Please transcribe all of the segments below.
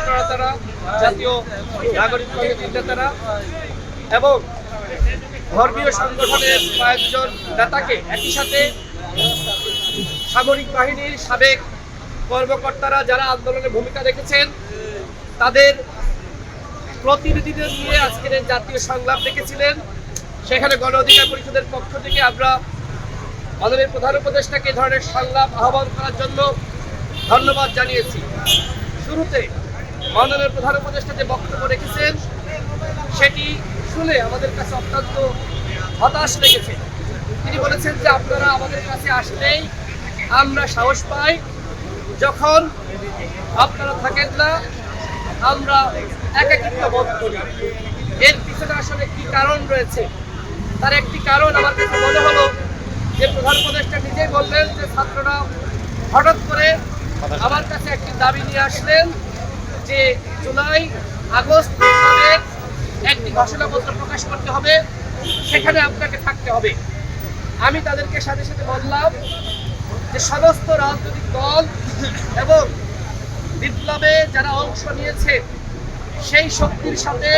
ছাত্রনেতারা জাতীয় নাগরিক কমিটির নেতারা এবং ধর্মীয় সংগঠনের কয়েকজন নেতাকে একই সাথে সামরিক বাহিনীর সাবেক কর্মকর্তারা যারা আন্দোলনে ভূমিকা রেখেছেন, তাদের প্রতিনিধিদের নিয়ে আজকের জাতীয় সংলাপ ডেকেছিলেন সেখানে গণ অধিকার পরিষদের পক্ষ থেকে আমরা মাননীয় প্রধান উপদেষ্টাকে ধরনের সংলাপ আহ্বান করার জন্য ধন্যবাদ জানিয়েছি। শুরুতে মাননীয় প্রধান উপদেষ্টা যে বক্তব্য রেখেছেন, সেটি শুনে আমাদের কাছে অত্যন্ত হতাশ লেগেছে। তিনি বলেছেন যে, আপনারা আমাদের কাছে আসলেই আমরা সাহস পাই, যখন আপনারা থাকেন না, আমরা একাকিত্ব বোধ করি। এর পিছনে আসলে কি কারণ রয়েছে? তার একটি কারণ আমার কাছে মনে হলো যে, প্রধান উপদেষ্টা নিজেই বললেন যে, ছাত্ররা হঠাৎ করে আমার কাছে একটি দাবি নিয়ে আসলেন যে জুলাই, আগস্ট একটি ঘোষণাপত্র প্রকাশ করতে হবে, সেখানে আপনাকে থাকতে হবে। আমি তাদেরকে সাথে সাথে বললাম যে সমস্ত রাজনৈতিক দল এবং বিপ্লবে যারা অংশ নিয়েছে, সেই শক্তির সাথে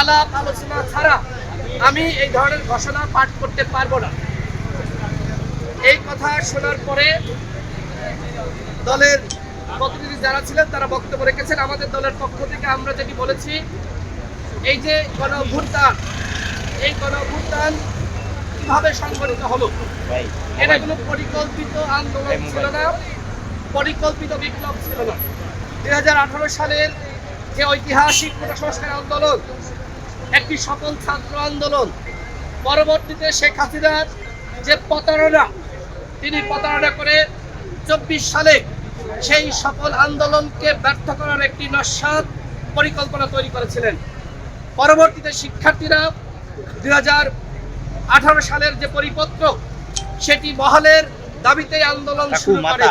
আলাপ আলোচনা ছাড়া আমি এই ধরনের ঘোষণা পাঠ করতে পারব না। এই কথা শোনার পরে দলের প্রতিনিধি যারা ছিলেন তারা বক্তব্য রেখেছেন। আমাদের দলের পক্ষ থেকে আমরা যেটি বলেছি এই যে গণ অভ্যুত্থান এই গণ অভ্যুত্থান কীভাবে সংগঠিত হলো? এটা কোনো পরিকল্পিত আন্দোলন ছিল না পরিকল্পিত বিপ্লব ছিল না। দুই হাজার আঠারো সালের যে ঐতিহাসিক সংস্কার আন্দোলন একটি সফল ছাত্র আন্দোলন পরবর্তীতে শেখ হাসিনার যে প্রতারণা তিনি প্রতারণা করে চব্বিশ সালে সেই সকল আন্দোলনকে ব্যর্থ করার একটি নস্বাদ পরিকল্পনা তৈরি করেছিলেন পরবর্তীতে শিক্ষার্থীরা দুই হাজার আঠারো সালের যে পরিপত্র সেটি মহলের দাবিতে আন্দোলন শুরু করে।